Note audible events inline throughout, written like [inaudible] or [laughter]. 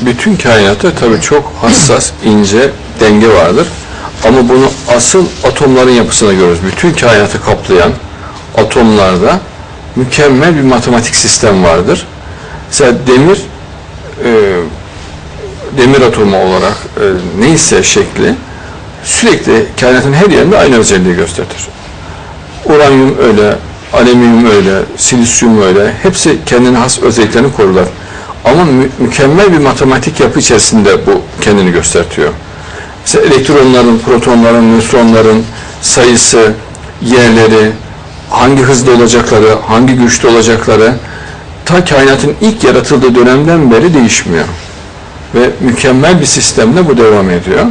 bütün kainatta tabii çok hassas, ince denge vardır. Ama bunu asıl atomların yapısına görürüz. Bütün kainatı kaplayan atomlarda mükemmel bir matematik sistem vardır. Mesela demir e, demir atomu olarak e, neyse şekli sürekli kainatın her yerinde aynı özelliği gösterir. Uranyum öyle, alüminyum öyle, silisyum öyle. Hepsi kendine has özelliklerini korurlar. Ama mü- mükemmel bir matematik yapı içerisinde bu kendini göstertiyor. Mesela elektronların, protonların, nötronların sayısı, yerleri, hangi hızda olacakları, hangi güçte olacakları ta kainatın ilk yaratıldığı dönemden beri değişmiyor. Ve mükemmel bir sistemle bu devam ediyor.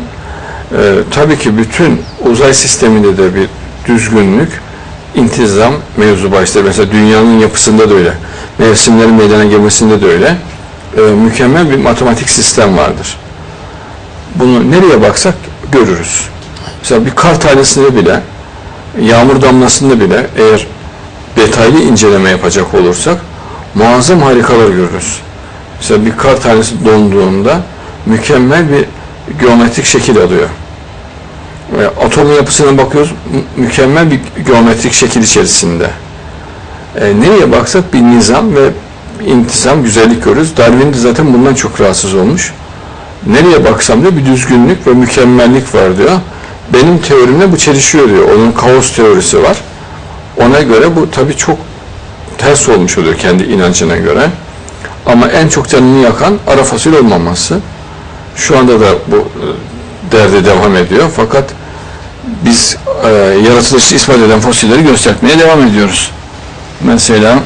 Ee, tabii ki bütün uzay sisteminde de bir düzgünlük, intizam mevzu başlar. Mesela dünyanın yapısında da öyle. Mevsimlerin meydana gelmesinde de öyle. Ee, mükemmel bir matematik sistem vardır. Bunu nereye baksak görürüz. Mesela bir kar tanesinde bile, yağmur damlasında bile eğer detaylı inceleme yapacak olursak muazzam harikalar görürüz. Mesela bir kar tanesi donduğunda mükemmel bir geometrik şekil alıyor. Ve atomun yapısına bakıyoruz, mü- mükemmel bir geometrik şekil içerisinde. E, nereye baksak bir nizam ve intizam, güzellik görürüz. Darwin de zaten bundan çok rahatsız olmuş. Nereye baksam da bir düzgünlük ve mükemmellik var diyor. Benim teorimle bu çelişiyor diyor. Onun kaos teorisi var. Ona göre bu tabii çok ters olmuş oluyor kendi inancına göre. Ama en çok canını yakan ara fosil olmaması. Şu anda da bu e, derdi devam ediyor. Fakat biz e, yaratılışı ispat eden fosilleri göstermeye devam ediyoruz. Mesela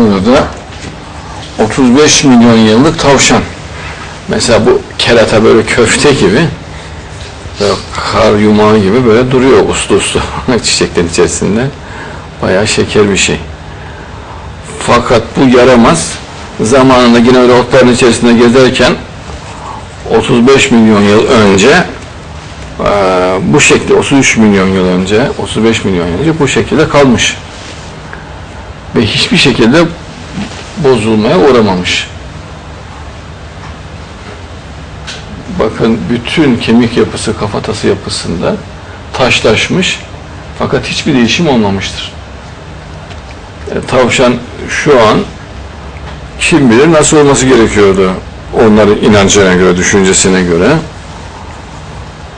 burada da 35 milyon yıllık tavşan. Mesela bu kerata böyle köfte gibi böyle kar yumağı gibi böyle duruyor uslu uslu [laughs] çiçeklerin içerisinde. Bayağı şeker bir şey. Fakat bu yaramaz. Zamanında yine öyle otların içerisinde gezerken 35 milyon yıl önce bu şekilde 33 milyon yıl önce 35 milyon yıl önce bu şekilde kalmış. Ve hiçbir şekilde bozulmaya uğramamış. Bakın bütün kemik yapısı, kafatası yapısında taşlaşmış fakat hiçbir değişim olmamıştır. E, tavşan şu an kim bilir nasıl olması gerekiyordu onların inancına göre, düşüncesine göre.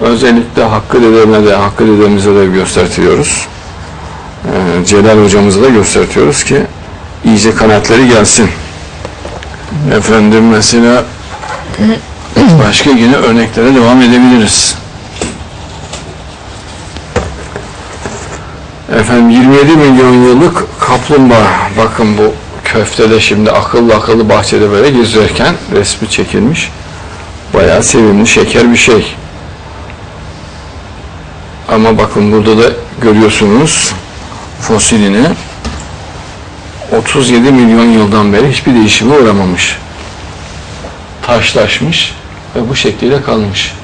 Özellikle Hakkı dedeme de, Hakkı dedemize de göstertiyoruz. E, Celal hocamıza da göstertiyoruz ki iyice kanatları gelsin. Efendim mesela başka yine örneklere devam edebiliriz. Efendim 27 milyon yıllık kaplumbağa. Bakın bu köftede şimdi akıllı akıllı bahçede böyle gezerken resmi çekilmiş. Bayağı sevimli, şeker bir şey. Ama bakın burada da görüyorsunuz fosilini 37 milyon yıldan beri hiçbir değişime uğramamış. Taşlaşmış ve bu şekliyle kalmış.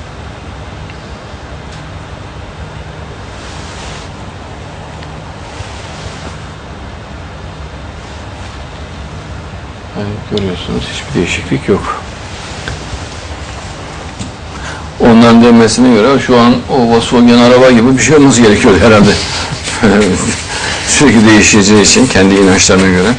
Görüyorsunuz hiçbir değişiklik yok. Onların demesine göre şu an o Volkswagen araba gibi bir şey olması gerekiyor herhalde. [laughs] Sürekli değişeceği için kendi inançlarına göre.